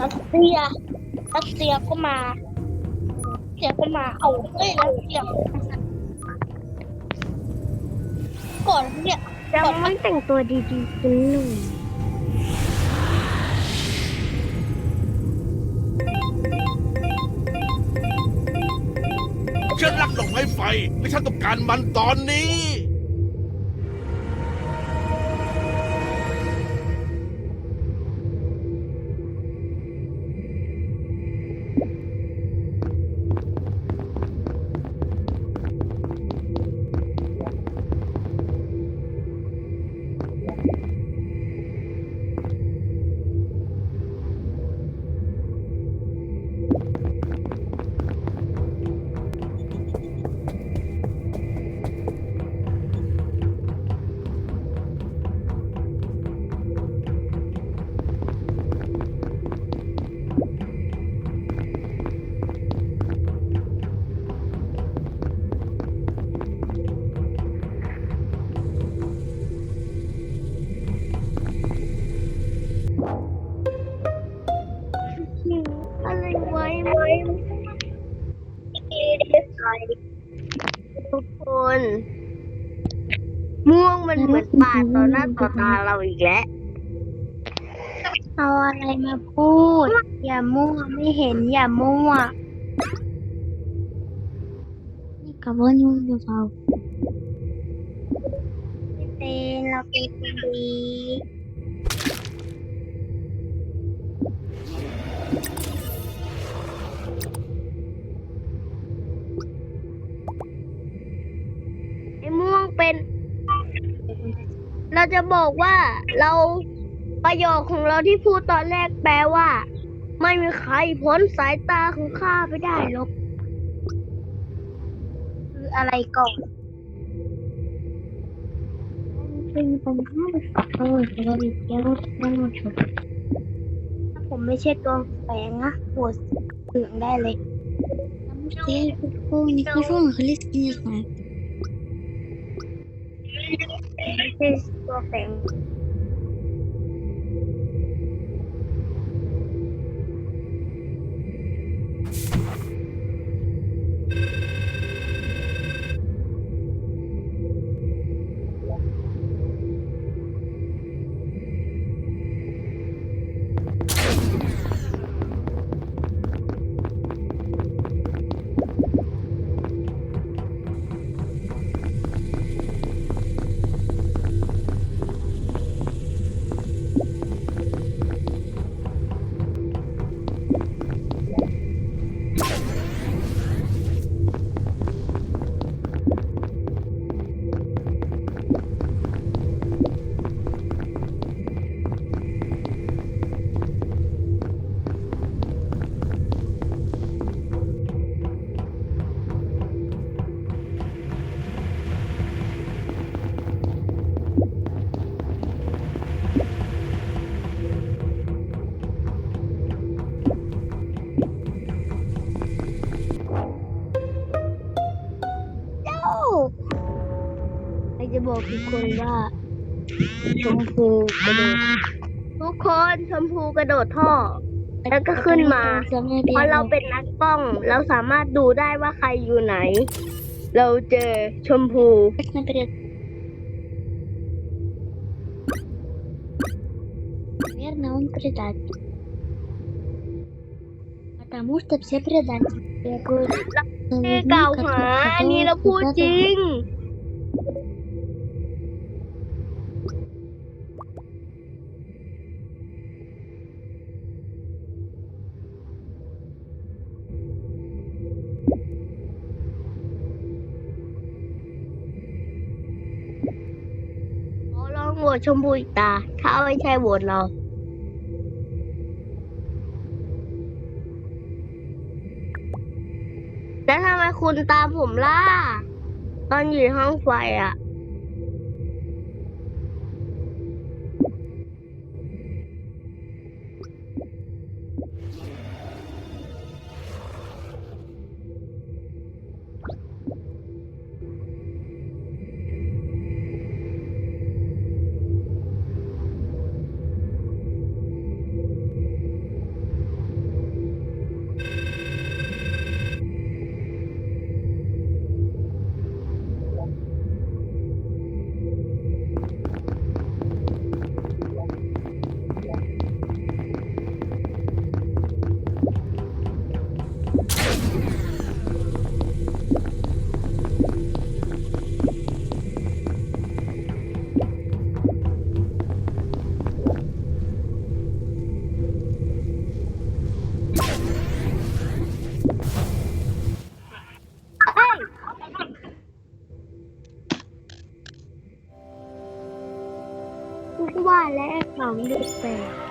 รัสเซียรัสเซียก็มารัสเซียก็มา เอาเอ้ยรัสเซียก่อนเนี่ยเราไม่แต่งตัวดีๆกันหน่อยฉันรักดอกไม้ไฟและฉันต้องการมันตอนนี้ ม่วงมันเหมือนป่าดต่อหน้าต่อตาเราอีกแล้ว เอาอะไรมาพูด อย่ามั่วไม่เห็นอย่ามั่วนี่กับว่านี่มันจะเบาไม่เป็นเราเป็นคนดี เราจะบอกว่าเราประโยคของเราที่พูดตอนแรกแปลว่า ไม่มีใครพ้นสายตาของข้าไปได้หรอกคืออะไรก่อนเป็นปัญหาเออจะมีแก้วได้หมดถ้าผมไม่ใช่ตัวแปลงนะปวดเหลืองได้เลยเจ๊คุณนี่คือช่วงคลิสกินค่ะ He's coughing. บอกทุกคนว่า ชมพูกระโดด ทุกคนชมพูกระโดดท่อ แล้วก็ขึ้นมา พอเราเป็นนักกล้อง เราสามารถดูได้ว่าใครอยู่ไหน เราเจอชมพู Наверное, он предатель. Потому что все предатели. Я говорю, ไม่กล่าวหา อันนี้เราพูดจริง วตชมพูอีกตา ถ้าไม่ใช่โหวตเรา แล้วทำไมคุณตามผมล่ะ ตอนอยู่ในห้องไฟอะ ว่าและข่าวมันดูแปลก